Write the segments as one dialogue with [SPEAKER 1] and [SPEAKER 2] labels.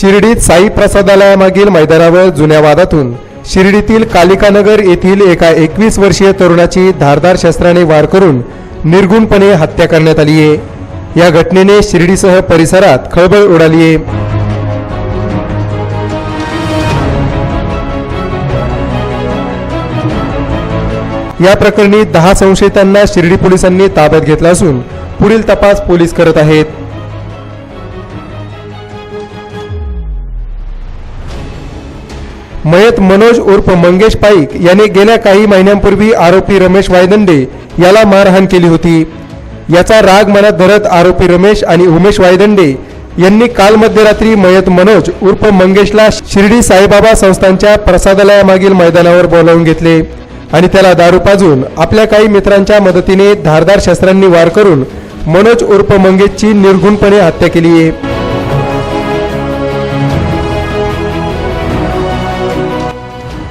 [SPEAKER 1] शिर्डीत साई प्रसादालयामागील मैदानावर जुन्या वादातून शिर्डीतील कालिकानगर येथील एका एकवीस वर्षीय तरुणाची धारदार शस्त्राने वार करून निर्गुणपणे हत्या करण्यात आली आहे या घटनेने शिर्डीसह परिसरात खळबळ उडाली आहे या प्रकरणी दहा संशयितांना शिर्डी पोलिसांनी ताब्यात घेतला असून पुढील तपास पोलीस करत आहेत. मयत मनोज उर्फ मंगेश पाईक याने गेल्या काही महिन्यांपूर्वी आरोपी रमेश वायदंडे याला मारहाण केली होती. याचा राग मनात धरत आरोपी रमेश आणि उमेश वायदंडे यांनी काल मध्यरात्री मयत मनोज उर्फ मंगेशला शिर्डी साईबाबा संस्थांच्या प्रसादालयामागील मैदानावर बोलावून घेतले आणि त्याला दारू पाजून आपल्या काही मित्रांच्या मदतीने धारदार शस्त्रांनी वार करून मनोज उर्फ मंगेशची निर्घुणपणे हत्या केली आहे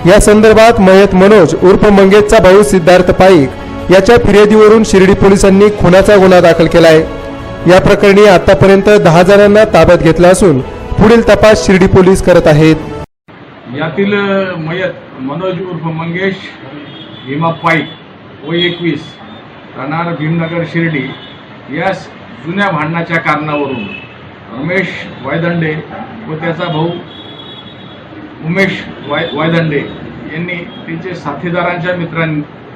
[SPEAKER 1] या संदर्भात मयत मनोज उर्फ मंगेशचा भाऊ सिद्धार्थ पाईक याच्या फिर्यादीवरून शिर्डी पोलिसांनी खुनाचा गुन्हा दाखल केला आहे या प्रकरणी आतापर्यंत दहा जणांना ताब्यात घेतला असून पुढील तपास शिर्डी पोलीस करत आहेत.
[SPEAKER 2] यातील मयत मनोज उर्फ मंगेश भीमा पाईक व एकवीस राहणार भीमनगर शिर्डी या जुन्या भांडणाच्या कारणावरून रमेश वायदंडे व त्याचा भाऊ उमेश वाय वायदंडे यांनी त्यांचे साथीदारांच्या मित्रां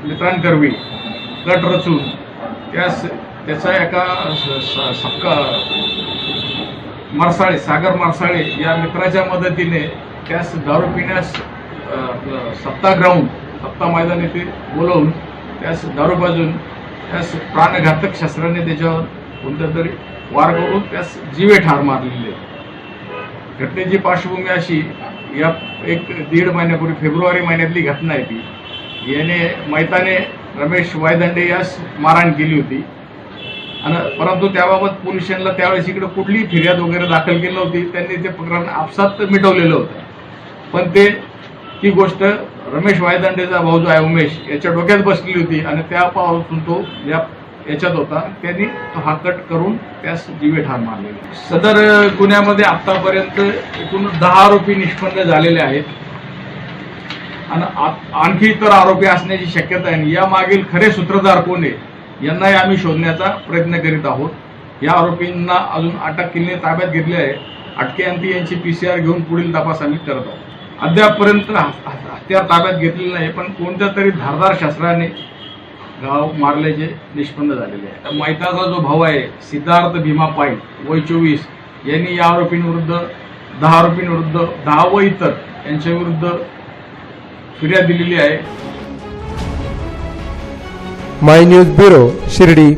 [SPEAKER 2] मित्रांकरवी गट रचून त्यास त्याचा एका स- सपका मारसाळे सागर मारसाळे या मित्राच्या मदतीने त्यास दारू पिण्यास सत्ता ग्राउंड सत्ता मैदान येथे बोलवून त्यास दारू बाजून त्यास प्राणघातक शस्त्राने त्याच्यावर कोणत्या तरी वार करून त्यास जीवे ठार मारलेले. घटनेची पार्श्वभूमी अशी या एक दीड महिन्यापूर्वी फेब्रुवारी महिन्यातली घटना आहे ती. याने मैताने रमेश वायदंडे यास मारहाण केली होती. आणि परंतु त्याबाबत पोलिसांना त्यावेळेस इकडे कुठलीही फिर्याद वगैरे दाखल केली नव्हती. त्यांनी ते प्रकरण आपसात मिटवलेलं होतं. पण ते ती गोष्ट रमेश वायदंडेचा भाऊ जो आहे उमेश याच्या डोक्यात बसलेली होती. आणि त्यापासून तो या याच्यात होता. त्यांनी तो हा कट करून त्यास जीवे ठार मारले. सदर गुन्ह्यामध्ये आतापर्यंत एकूण दहा आरोपी निष्पन्न झालेले आहेत. आणि आणखी इतर आरोपी असण्याची शक्यता आहे. या मागील खरे सूत्रधार कोण आहे यांनाही आम्ही शोधण्याचा प्रयत्न करीत आहोत. या आरोपींना अजून अटक केली ताब्यात घेतली आहे. अटकेअंती यांची पीसीआर घेऊन पुढील तपास आम्ही करत आहोत. अद्यापपर्यंत ह- हत्यार ताब्यात घेतलेली नाही पण कोणत्या तरी धारदार शस्त्राने गाव मारल्याचे निष्पन्न झालेले आहे. मैताचा जो भाऊ आहे सिद्धार्थ भीमा पाईक वय चोवीस यांनी या आरोपींविरुद्ध दहा आरोपींविरुद्ध दहा व इतर यांच्याविरुद्ध फिर्याद दिलेली आहे.
[SPEAKER 1] My news bureau Shirdi.